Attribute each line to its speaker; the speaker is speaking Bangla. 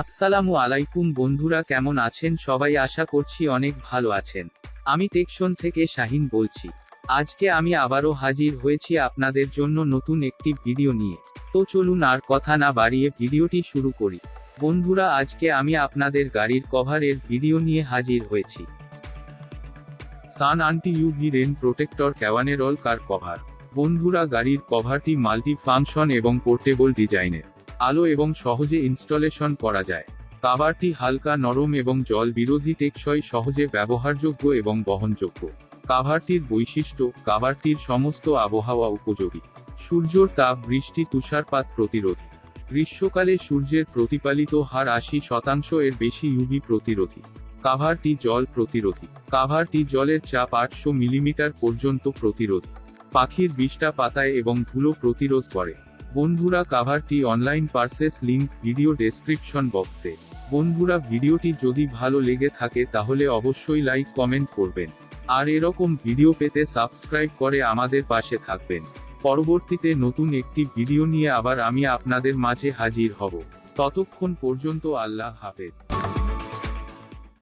Speaker 1: আসসালামু আলাইকুম বন্ধুরা, কেমন আছেন? সবাই আশা করছি অনেক ভালো আছেন। আমি টেকশন থেকে শাহিন বলছি। আজকে আমি আবারও হাজির হয়েছি আপনাদের জন্য নতুন একটি ভিডিও নিয়ে। তো চলুন আর কথা না বাড়িয়ে ভিডিওটি শুরু করি। বন্ধুরা, আজকে আমি আপনাদের গাড়ির কভারের ভিডিও নিয়ে হাজির হয়েছি। Sun anti UV rain protector ক্যাওয়ানেরল car cover. বন্ধুরা, গাড়ির কভারটি মাল্টি ফাংশন এবং পোর্টেবল ডিজাইনের। আলো এবং সহজে ইনস্টলেশন করা যায়। কাভারটি হালকা নরম এবং জল বিরোধী টেকসই, সহজে ব্যবহারযোগ্য এবং বহনযোগ্য। কাভারটির বৈশিষ্ট্য কাভারটির সমস্ত আবহাওয়া উপযোগী। সূর্যর তাপ, বৃষ্টি, তুষারপাত প্রতিরোধী। গ্রীষ্মকালে সূর্যের প্রতিপালিত হার আশি শতাংশ এর বেশি ইউভি প্রতিরোধী। কাভারটি জল প্রতিরোধী। কাভারটি জলের চাপ আটশো মিলিমিটার পর্যন্ত প্রতিরোধী। পাখির বিষ্ঠা পাতায় এবং ধুলো প্রতিরোধ করে। বন্ধুরা কাভারটি online purchase link video description বক্সে বন্ধুরা, ভিডিওটি যদি ভালো লেগে থাকে তাহলে অবশ্যই লাইক কমেন্ট করবেন। আর এরকম ভিডিও পেতে সাবস্ক্রাইব করে আমাদের পাশে থাকবেন। পরবর্তীতে নতুন একটি ভিডিও নিয়ে আবার আমি আপনাদের মাঝে হাজির হব। ততক্ষণ পর্যন্ত আল্লাহ হাফেজ।